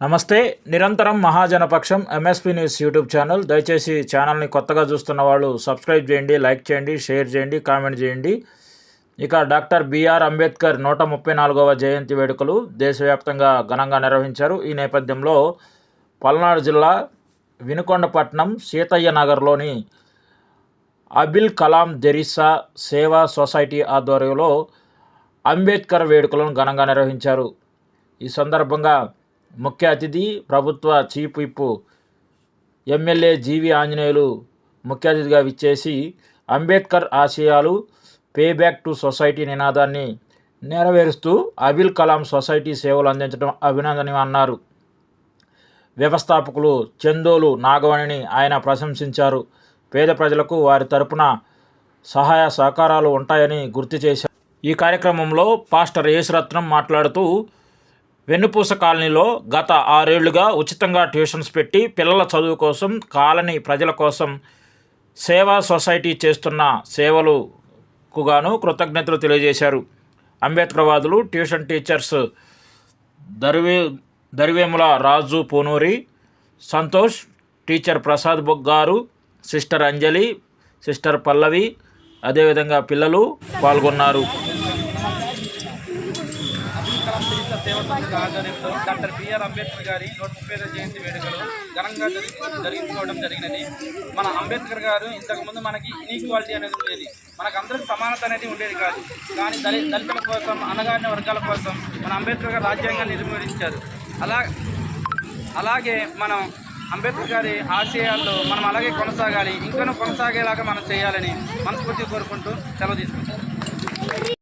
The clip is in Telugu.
నమస్తే నిరంతరం మహాజనపక్షం ఎంఎస్పీ న్యూస్ యూట్యూబ్ ఛానల్. దయచేసి ఛానల్ని కొత్తగా చూస్తున్న వాళ్ళు సబ్స్క్రైబ్ చేయండి లైక్ చేయండి షేర్ చేయండి కామెంట్ చేయండి. ఇక డాక్టర్ బిఆర్ అంబేద్కర్ నూట ముప్పై నాలుగవ జయంతి వేడుకలు దేశవ్యాప్తంగా ఘనంగా నిర్వహించారు. ఈ నేపథ్యంలో పల్నాడు జిల్లా వినుకొండపట్నం సీతయ్య నగర్లోని అబిల్ కలాం దెరిసా సేవా సొసైటీ ఆధ్వర్యంలో అంబేద్కర్ వేడుకలను ఘనంగా నిర్వహించారు. ఈ సందర్భంగా ముఖ్య అతిథి ప్రభుత్వ chief whip MLA GV Anjaneyulu ముఖ్య అతిథిగా విచ్చేసి అంబేద్కర్ ఆశయాలు పే బ్యాక్ టు సొసైటీ నినాదాన్ని నెరవేరుస్తూ అబిల్ కలాం సొసైటీ సేవలు అందించడం అభినందనీయం అన్నారు. వ్యవస్థాపకులు చందోలు నాగవాణిని ఆయన ప్రశంసించారు. పేద ప్రజలకు వారి తరపున సహాయ సహకారాలు ఉంటాయని గుర్తు చేశారు. ఈ కార్యక్రమంలో పాస్టర్ యేసురత్నం మాట్లాడుతూ వెన్నుపూస కాలనీలో గత ఆరేళ్ళుగా ఉచితంగా ట్యూషన్స్ పెట్టి పిల్లల చదువు కోసం కాలనీ ప్రజల కోసం సేవా సొసైటీ చేస్తున్న సేవలకు గాను కృతజ్ఞతలు తెలియజేశారు. అంబేద్కర్వాదులు tuition teachers దరివే Darivemula Raju Poonuri Santosh teacher Prasad Boggaru sister Anjali sister Pallavi అదేవిధంగా పిల్లలు పాల్గొన్నారు. కలాం సేవ సంస్థ ఆధ్వర్యంలో డాక్టర్ బిఆర్ అంబేద్కర్ గారి నూట ముప్పై జయంతి వేడుకలు ఘనంగా జరిగించుకోవడం జరిగినది. మన అంబేద్కర్ గారు ఇంతకుముందు మనకి ఇన్ఈక్వాలిటీ అనేది ఉండేది. మనకు అందరికి సమానత అనేది ఉండేది కాదు. కానీ దళి దళితుల కోసం అణగారిన వర్గాల కోసం మన అంబేద్కర్ గారు రాజ్యాంగాన్ని నిర్మించారు అలా అలాగే మనం అంబేద్కర్ గారి ఆశయాల్లో మనం అలాగే కొనసాగాలి. ఇంకనూ కొనసాగేలాగా మనం చేయాలని మనస్ఫూర్తి కోరుకుంటూ సెలవు తీసుకుంటాం